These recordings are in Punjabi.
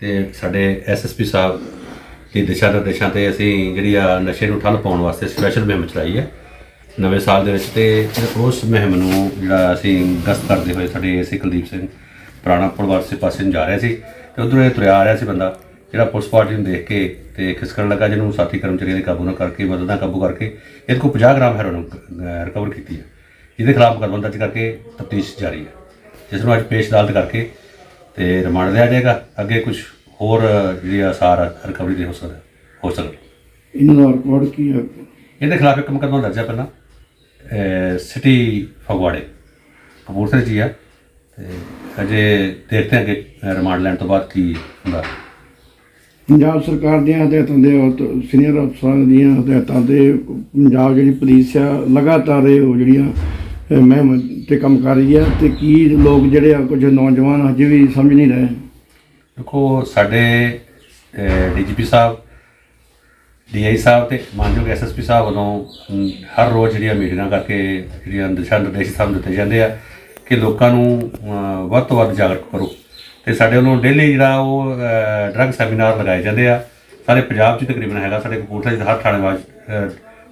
ਤੇ ਸਾਡੇ ਐਸਐਸਪੀ ਸਾਹਿਬ ਦੀ ਦਿਸ਼ਾ ਨਿਰਦੇਸ਼ਾਂ ਤੇ ਅਸੀਂ ਜਿਹੜੀ ਆ ਨਸ਼ੇ ਨੂੰ ਠੱਲ ਪਾਉਣ ਵਾਸਤੇ ਸਪੈਸ਼ਲ ਮੁਹਿੰਮ ਚਲਾਈ ਹੈ। ਨਵੇਂ ਸਾਲ ਦੇ ਵਿੱਚ ਤੇ ਉਸ ਮੁਹਿੰਮ ਨੂੰ ਜਿਹੜਾ ਅਸੀਂ ਗਸ਼ਤ ਕਰਦੇ ਹੋਏ ਸਾਡੇ ਏਸੀ ਕੁਲਦੀਪ ਸਿੰਘ ਪੁਰਾਣਾ ਪੁਲ ਵਾਰਸੇ ਪਾਸੇ ਨੂੰ ਜਾ ਰਿਹਾ ਸੀ ਤੇ ਉਧਰੋਂ ਇਹ ਤੁਰਿਆ ਆ ਰਿਹਾ ਸੀ ਬੰਦਾ, ਜਿਹੜਾ ਪੁਲਿਸ ਪਾਰਟੀ ਨੂੰ ਦੇਖ ਕੇ ਤੇ ਖਿਸਕਣ ਲੱਗਾ ਜਿਹਨੂੰ ਸਾਥੀ ਕਰਮਚਾਰੀਆਂ ਦੇ ਕਾਬੂ ਨਾ ਕਰਕੇ, ਮਦਦਾਂ ਕਾਬੂ ਕਰਕੇ ਇਹਦੇ ਕੋਲ 50 ਗ੍ਰਾਮ ਹੈਰੋਇਨ ਰਿਕਵਰ ਕੀਤੀ ਹੈ। ਜਿਹਦੇ ਖਿਲਾਫ ਮੁਕੱਦਮਾ ਦਰਜ ਕਰਕੇ ਤਫਤੀਸ਼ ਜਾਰੀ ਹੈ, ਜਿਸ ਨੂੰ ਅੱਜ ਪੇਸ਼ ਅਦਾਲਤ ਕਰਕੇ ਤੇ ਰਿਮਾਂਡ ਲਿਆ ਜਾਏਗਾ? ਅੱਗੇ ਕੁਝ ਹੋਰ ਜਿਹੜੀ ਆਸਾਰ ਰਿਕਵਰੀ ਦੇ ਹੋ ਸਕਦਾ ਹੋ ਸਕਦਾ ਇਹਨਾਂ ਦਾ ਰਿਕਾਰਡ ਕੀ ਹੈ? ਇਹਦੇ ਖਿਲਾਫ ਇੱਕ ਮੁਕੱਦਮਾ ਦਰਜ ਹੈ ਪਹਿਲਾਂ। ਸਿਟੀ ਫਗਵਾੜੇ। ਕਪੂਰਥਲੇ ਹੀ ਹੈ ਤੇ ਅਜੇ ਦੇਖਦੇ ਹਾਂ ਕਿ ਰਿਮਾਂਡ ਲੈਣ ਤੋਂ ਬਾਅਦ ਕੀ ਹੁੰਦਾ। ਪੰਜਾਬ ਸਰਕਾਰ ਦੀਆਂ ਹਦਾਇਤਾਂ ਦੇ ਸੀਨੀਅਰ ਅਫਸਰਾਂ ਦੀਆਂ ਹਦਾਇਤਾਂ ਤੇ ਪੰਜਾਬ ਜਿਹੜੀ ਪੁਲਿਸ ਆ ਲਗਾਤਾਰ ਇਹ ਉਹ ਜਿਹੜੀਆਂ ਮੁਹਿੰਮ ਤੇ ਕੰਮ ਕਰ ਰਹੀ ਹੈ ਤੇ ਕੀ ਲੋਕ ਜਿਹੜੇ ਆ ਕੁਝ ਨੌਜਵਾਨ ਅਜੇ ਵੀ ਸਮਝ ਨਹੀਂ ਰਹੇ? ਦੇਖੋ, ਸਾਡੇ ਡੀਜੀਪੀ ਸਾਹਿਬ, ਡੀਆਈ ਸਾਹਿਬ ਤੇ ਮਾਨਯੋਗ ਐਸਐਸਪੀ ਸਾਹਿਬ ਵੱਲੋਂ ਹਰ ਰੋਜ਼ ਜਿਹੜੀਆਂ ਮੀਟਿੰਗਾਂ ਕਰਕੇ ਜਿਹੜੀਆਂ ਦਿਸ਼ਾ ਨਿਰਦੇਸ਼ ਸਾਨੂੰ ਦਿੱਤੇ ਜਾਂਦੇ ਆ ਕਿ ਲੋਕਾਂ ਨੂੰ ਵੱਧ ਤੋਂ ਵੱਧ ਜਾਗਰੂਕ ਕਰੋ। ਤੇ ਸਾਡੇ ਵੱਲੋਂ ਡੇਲੀ ਜਿਹੜਾ ਉਹ ਡਰੱਗ ਸੈਮੀਨਾਰ ਲਗਾਏ ਜਾਂਦੇ ਆ। ਸਾਰੇ ਪੰਜਾਬ 'ਚ ਤਕਰੀਬਨ ਹੈਗਾ, ਸਾਡੇ ਕਪੂਰਥਲਾ 'ਚ ਹਰ ਥਾਣੇ ਵਾਜ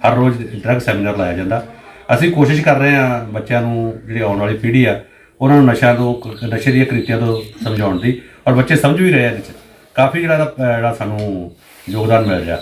ਹਰ ਰੋਜ਼ ਡਰੱਗ ਸੈਮੀਨਾਰ ਲਾਇਆ ਜਾਂਦਾ। ਅਸੀਂ ਕੋਸ਼ਿਸ਼ ਕਰ ਰਹੇ ਹਾਂ ਬੱਚਿਆਂ ਨੂੰ ਜਿਹੜੀ ਆਉਣ ਵਾਲੀ ਪੀੜ੍ਹੀ ਆ ਉਹਨਾਂ ਨੂੰ ਨਸ਼ਿਆਂ ਤੋਂ ਨਸ਼ੇ ਦੀਆਂ ਕ੍ਰਿਤੀਆਂ ਤੋਂ ਸਮਝਾਉਣ ਦੀ। ਔਰ ਬੱਚੇ ਸਮਝ ਵੀ ਰਹੇ ਆ ਇਹਦੇ 'ਚ ਕਾਫੀ ਜਿਹੜਾ ਇਹਦਾ, ਜਿਹੜਾ ਸਾਨੂੰ ਯੋਗਦਾਨ ਮਿਲ ਰਿਹਾ।